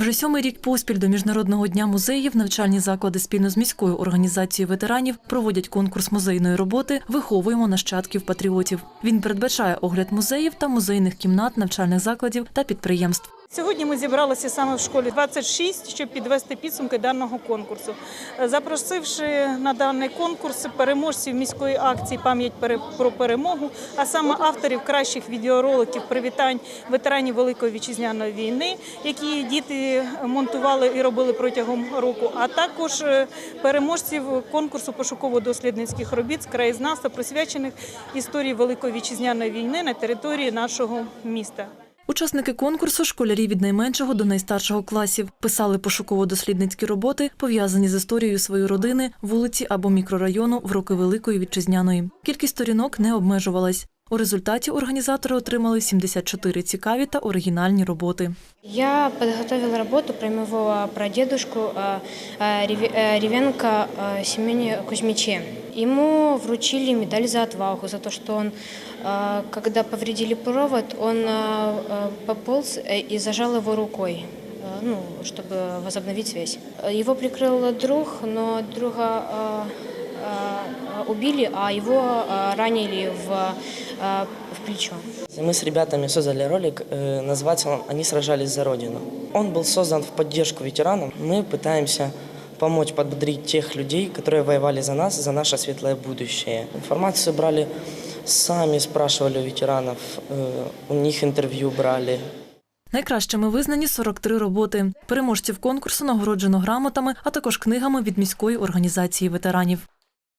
Вже сьомий рік поспіль до Міжнародного дня музеїв навчальні заклади спільно з міською організацією ветеранів проводять конкурс музейної роботи Виховуємо нащадків патріотів. Він передбачає огляд музеїв та музейних кімнат навчальних закладів та підприємств. Сьогодні ми зібралися саме в школі 26, щоб підвести підсумки даного конкурсу. Запросивши на даний конкурс переможців міської акції Пам'ять про перемогу, а саме авторів кращих відеороликів привітань ветеранів Великої вітчизняної війни, які діти монтували і робили протягом року, а також е, переможців конкурсу пошуково-дослідницьких робіт з краєзнавства, присвячених історії Великої вітчизняної війни на території нашого міста. Учасники конкурсу школярі від найменшого до найстаршого класів писали пошуково-дослідницькі роботи, пов'язані з історією своєї родини, вулиці або мікрорайону в роки Великої вітчизняної. Кількість сторінок не обмежувалась. У результаті організатори отримали 74 цікаві та оригінальні роботи. Я подготовила работу про моего прадедушку э, э, Реве- э, Ревенко э, Семене Кузьмиче. Ему вручили медаль за отвагу, за то, что он, э, когда повредили провод, он э, э, пополз э, и зажал его рукой, э, ну, чтобы возобновить связь. Э, Его прикрыл друг, но друга э, э, убили, а его э, ранили в, э, в плечо. Мы с ребятами создали ролик, э, называется он «Они сражались за Родину». Он был создан в поддержку ветеранам. Мы пытаемся помочь подбодрить тех людей, которые воевали за нас, за наше светлое будущее. Информацию брали сами, спрашивали у ветеранов, э, у них интервью брали. Найкращими визнані 43 роботи. Переможців конкурсу нагороджено грамотами, а також книгами від міської організації ветеранів.